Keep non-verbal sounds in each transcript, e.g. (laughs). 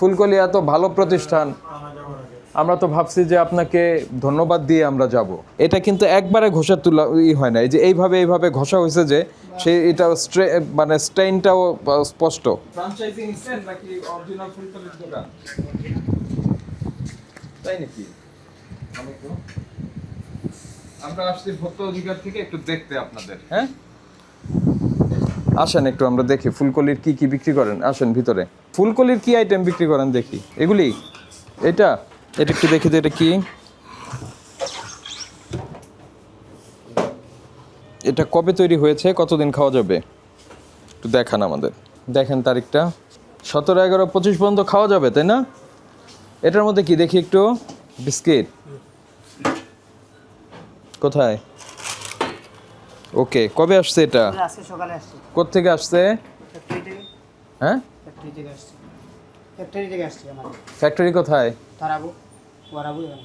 ফুলকলি এত ভালো প্রতিষ্ঠান। আমরা তো ভাবছি যে আপনাকে ধন্যবাদ দিয়ে আমরা যাব। এটা কিন্তু একবারে ঘষা তুলা ই হয় না। এই যে এইভাবে এইভাবে ঘষা হয়েছে যে সেই এটা মানে স্টেইনটাও স্পষ্ট। তাই নাকি? দেখতে আপনাদের হ্যাঁ? আসেন একটু, আমরা দেখি ফুলকলির কি কি বিক্রি করেন। আসেন ভিতরে। ফুলকলির কি আইটেম বিক্রি করেন দেখি? এগুলি? এটা? এটা একটু দেখি তো এটা কি? এটা কবে তৈরি হয়েছে? কতদিন খাওয়া যাবে? একটু দেখান আমাদের। দেখেন তারিখটা। সতেরো এগারো পঁচিশ পর্যন্ত খাওয়া যাবে তাই না? এটার মধ্যে কি? দেখি একটু। বিস্কিট। কোথায়? ওকে কবে আসছে এটা? কোত্থেকে আসছে? হ্যাঁ? ফ্যাক্টরি থেকে আসছি ফ্যাক্টরি থেকে আসছি আমাদের ফ্যাক্টরি কোথায়? তারাবো এখানে।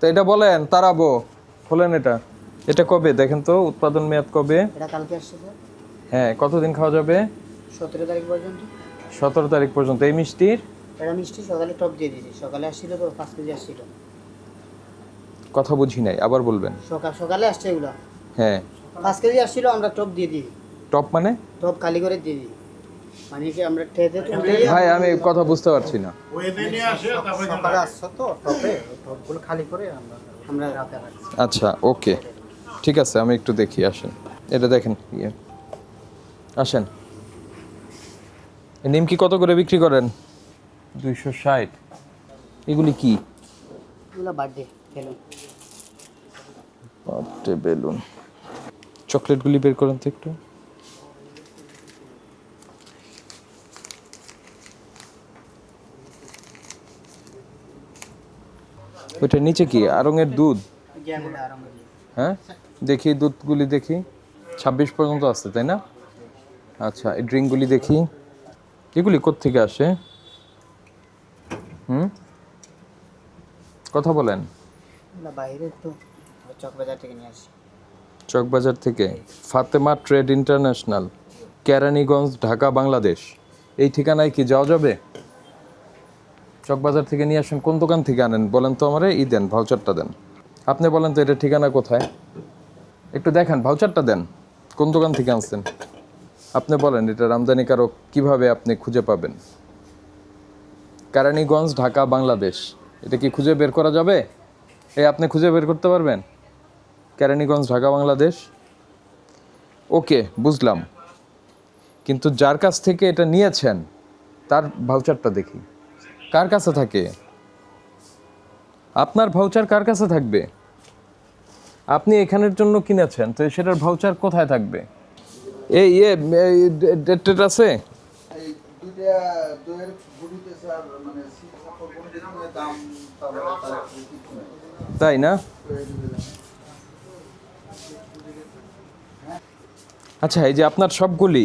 তো এটা বলেন তারাবো খোলেন এটা। এটা কবে? দেখেন তো উৎপাদন মেয়াদ কবে? এটা কালকে আসছে হ্যাঁ কতদিন খাওয়া যাবে? সতেরো তারিখ পর্যন্ত। সতেরো তারিখ পর্যন্ত। এই মিষ্টির? এটা মিষ্টি সকালে টপ দিয়ে দিয়েছি। সকালে আসছিল তো পাঁচ কেজি আসছিল। কথা বুঝি নাই আবার বলবেন। সকাল সকালে আসছে এগুলো। হ্যাঁ। পাঁচ কেজি আসছিল আমরা টপ দিয়ে দিই। টপ মানে? টপ খালি করে দিয়ে দিই। ভাই আমি কথা বুঝতে পারছি না। সকালে আসছো তো টপে টপগুলো খালি করে আমরা আমরা রাতে রাখছি। আচ্ছা ওকে। ঠিক আছে আমি একটু দেখি আসেন। এটা দেখেন ইয়ে। আসেন। নিমকি কত করে বিক্রি করেন? দুইশো ষাট। এগুলি কি? Birthday balloon. চকলেটগুলি বের করেন তো একটু। ওইটার নিচে কি? আরঙের দুধ? হ্যাঁ? দেখি দুধগুলি দেখি। ছাব্বিশ পর্যন্ত আছে তাই না? আচ্ছা এই ড্রিঙ্কগুলি দেখি। এগুলি কোত্থেকে আসে? হুম? কথা বলেন। বাইরে একটু চকবাজার থেকে নিয়ে আসি। চকবাজার থেকে। Fatema trade international Keraniganj Dhaka Bangladesh. এই ঠিকানায় কি যাওয়া যাবে? চকবাজার থেকে নিয়ে আসেন, কোন দোকান থেকে আনেন? বলেন তো আমারে, ই দেন, ভাউচারটা দেন। আপনি বলেন তো এটা ঠিকানা কোথায়? একটু দেখান, ভাউচারটা দেন, কোন দোকান থেকে আনছেন? আপনি বলেন, এটা আমদানিকারক কীভাবে আপনি খুঁজে পাবেন? কেরানীগঞ্জ, ঢাকা, বাংলাদেশ। এটা কি খুঁজে বের করা যাবে? এই আপনি খুঁজে বের করতে পারবেন? কেরানীগঞ্জ, ঢাকা, বাংলাদেশ? ওকে, বুঝলাম। কিন্তু যার কাছ থেকে এটা নিয়েছেন, তার ভাউচারটা দেখি। কার কাছে থাকে? আপনার ভাউচার কার কাছে থাকবে? আপনি এখানের জন্য কিনেছেন তো সেটার ভাউচার কোথায় থাকবে? এই ইয়ে ডেট টেট আছে মানে নাই তাই না? আচ্ছা এই যে আপনার সবগুলি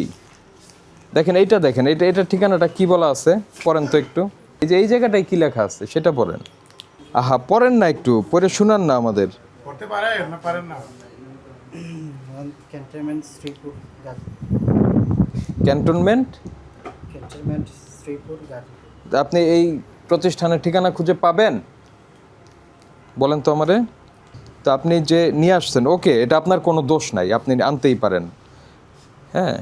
দেখেন এইটা দেখেন এটা এটার ঠিকানাটা কি বলা আছে? পড়েন তো একটু। এই যে এই জায়গাটায় কি লেখা আছে? সেটা পড়েন। আহা পড়েন না একটু পড়ে শুনান না আমাদের। পড়তে পারেন না পারেন না। Cantonment Sripur Gazi cantonment cantonment Sripur Gazi আপনি এই প্রতিষ্ঠানের ঠিকানা খুঁজে পাবেন? বলেন তো আমারে। তো আপনি যে নিয়ে আসছেন ওকে এটা আপনার কোনো দোষ নাই আপনি আনতেই পারেন। হ্যাঁ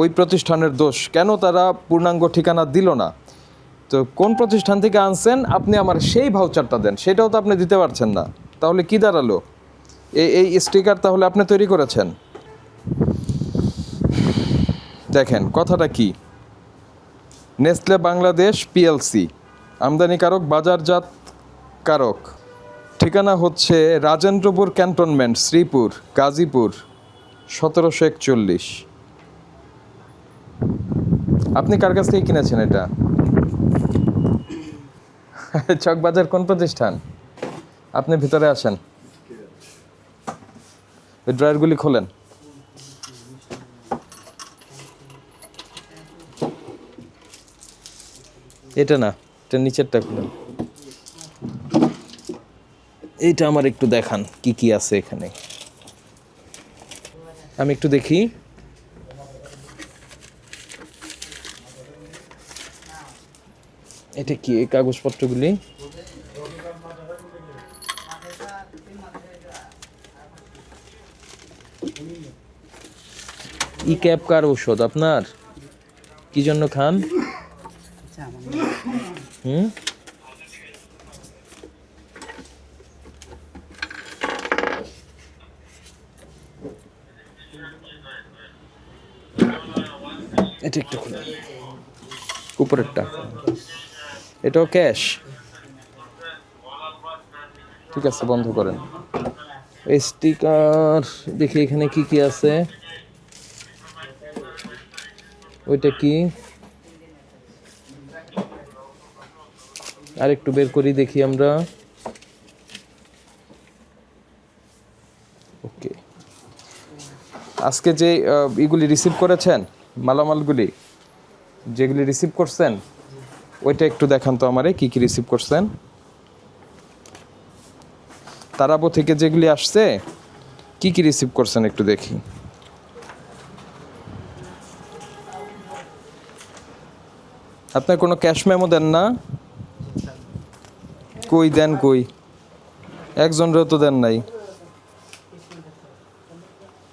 ওই প্রতিষ্ঠানের দোষ। কেন তারা পূর্ণাঙ্গ ঠিকানা দিল না? তো কোন প্রতিষ্ঠান থেকে আনছেন? আপনি আমার সেই ভাউচারটা দেন। সেটাও তো আপনি দিতে পারছেন না। তাহলে কি দাঁড়াল? এই এই স্টিকার তাহলে আপনি তৈরি করেছেন। দেখেন, কথাটা কি? নেসলে বাংলাদেশ পিএলসি, আমদানিকারক, বাজারজাত কারক। ঠিকানা হচ্ছে রাজেন্দ্রপুর ক্যান্টনমেন্ট, শ্রীপুর, গাজীপুর, সতেরোশো একচল্লিশ। আপনি কার কাছ থেকে কিনেছেন এটা? (laughs) চকবাজার কোন প্রতিষ্ঠান? আপনি ভিতরে আসেন। ওই ড্রয়ারগুলি খোলেন। এটা না, এটা নিচেরটা খুলেন। এইটা আমার একটু দেখান, কি কি আছে এখানে। আমি একটু দেখি। এটা কি, এই কাগজপত্রগুলি? ই ক্যাপ কার ঔষধ আপনার? কি জন্য খান? হুম? এটা একটু খুলে। উপরেরটা। এটাও ক্যাশ? ঠিক আছে, বন্ধ করেন। স্টিকার দেখি এখানে কি কি আছে। ওইটা কি? আর একটু বের করি, দেখি আমরা। ওকে। আজকে যে ইগুলি রিসিভ করেছেন, মালামালগুলি, যেগুলি রিসিভ করছেন ওইটা একটু দেখান তো আমারে, কি কি রিসিভ করছেন। তারাবো থেকে যেগুলি আসছে, কি কি রিসিভ করছেন একটু দেখি। আপনার কোনো ক্যাশ মেমো দেন না? কই দেন, কই? একজনরেও তো দেন নাই।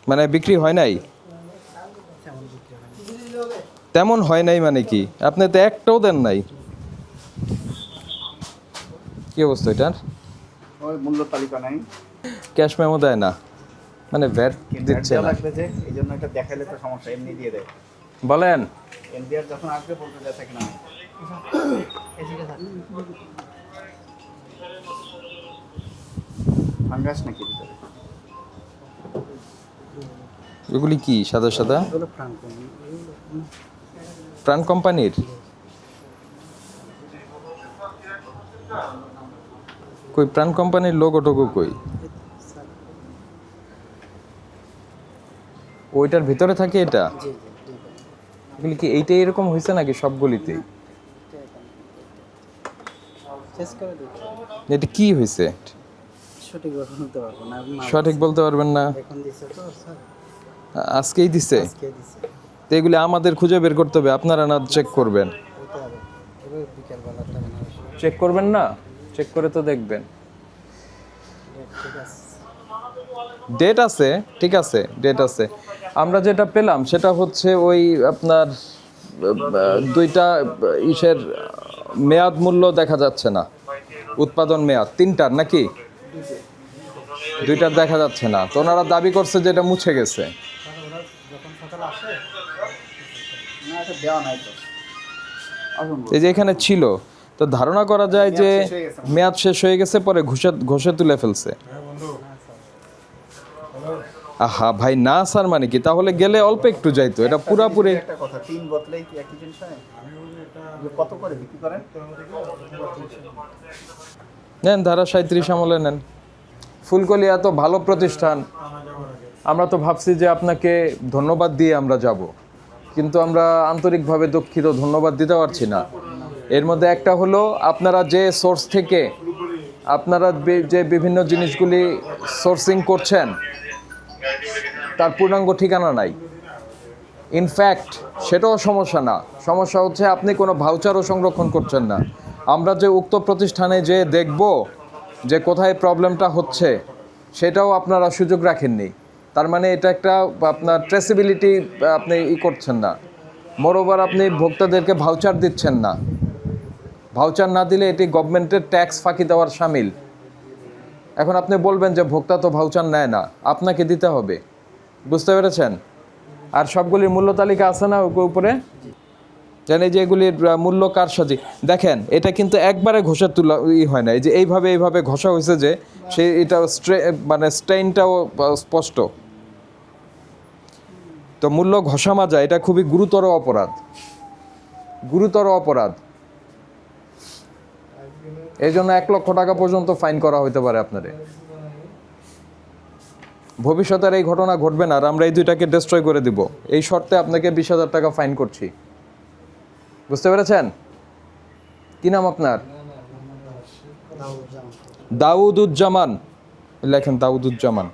মানে বিক্রি হয় নাই? তেমন হয় নাই মানে কি? আপনি তো একটাও দেন নাই। কি অবস্থা এটার? ওই মূল্য তালিকা নাই। ক্যাশ মেমো দেয় না। মানে ভ্যাট দিচ্ছে না। লাগবে যে এই জন্য এটা দেখাইলে তো সমস্যা এমনি দিয়ে দেয়। বলেন। এনবিআর যখন আসবে বলতে দেয় থাকে না ফাঙ্গাস নাকি ভিতরে? এগুলি কি সাদা সাদা? প্রাণ কোম্পানির? কই? প্রাণ কোম্পানির লোগো টোগো কই? ওইটার ভিতরে থাকে এটা? এগুলি কি এইটাই এরকম হয়েছে নাকি দিচ্ছি এটা কি হয়েছে সঠিক বলতে পারবেন না? এখন দিছে তো স্যার আ- আজকেই দিছে। তো এগুলি আমাদের খুঁজে বের করতে হবে আপনারা না চেক করবেন। চেক করবেন না? চেক করে তো দেখবেন। ডেট আছে ঠিক আছে ডেট আছে। আমরা যেটা পেলাম সেটা হচ্ছে ওই আপনার দুইটা ইসের মেয়াদ মূল্য দেখা যাচ্ছে না। উৎপাদন মেয়াদ তিনটার নাকি? দুইটার দেখা যাচ্ছে না। তো ওনারা দাবি করছে যে এটা মুছে গেছে। এই যে এখানে ছিল তো ধারণা করা যায় যে মেয়াদ শেষ হয়ে গেছে। হয়ে পরে ঘুষে ঘষে তুলে ফেলছে। আহা ভাই না স্যার মানে কি? তাহলে গেলে অল্প একটু যাইতো এটা পুরাপুরি একটা কথা তিন বোতলেই কি একই জিনিস হয়? কত করে বিক্রি করেন? নেন ধারা সাঁত্রিশ আমলে নেন। ফুলকলি এত ভালো প্রতিষ্ঠান। আমরা তো ভাবছি যে আপনাকে ধন্যবাদ দিয়ে আমরা যাব। কিন্তু আমরা আন্তরিকভাবে দুঃখিত ধন্যবাদ দিতে পারছি না। এর মধ্যে একটা হলো আপনারা যে সোর্স থেকে আপনারা যে বিভিন্ন জিনিসগুলি সোর্সিং করছেন, তার পূর্ণাঙ্গ ঠিকানা নাই। ইনফ্যাক্ট সেটাও সমস্যা না। সমস্যা হচ্ছে আপনি কোনো ভাউচারও সংরক্ষণ করছেন না। আমরা যে উক্ত প্রতিষ্ঠানে যে দেখব যে কোথায় প্রবলেমটা হচ্ছে, সেটাও আপনারা সুযোগ রাখেননি। তার মানে এটা একটা আপনার ট্রেসিবিলিটি আপনি ই করছেন না। মোরওভার আপনি ভোক্তাদেরকে ভাউচার দিচ্ছেন না। ভাউচার না দিলে এটি গভর্নমেন্টের ট্যাক্স ফাঁকি দেওয়ার সামিল। এখন আপনি বলবেন যে ভোক্তা তো ভাউচার নেয় না, আপনাকে দিতে হবে। বুঝতে পেরেছেন? আর সবগুলির মূল্য তালিকা আছে না উপরে? জানি যে এগুলির মূল্য কার সাজি দেখেন, এটা কিন্তু একবারে ঘষা তুলা, ই হয় না। এই যে এইভাবে এইভাবে ঘষা হয়েছে যে সে এটা মানে স্ট্রেইনটাও স্পষ্ট। তো মূল্য ঘষা মাজা, এটা খুবই গুরুতর অপরাধ। গুরুতর অপরাধ। এই জন্য এক লক্ষ টাকা পর্যন্ত ফাইন করা হতে পারে আপনাদের ভবিষ্যতের এই ঘটনা ঘটবে না আর আমরা এই দুইটাকে ডিস্ট্রয় করে দিব। এই শর্তে আপনাকে বিশ হাজার টাকা ফাইন করছি। বুঝতে পেরেছেন? কি নাম আপনার? দাউদুজ্জামান। লেখেন দাউদুজ্জামান।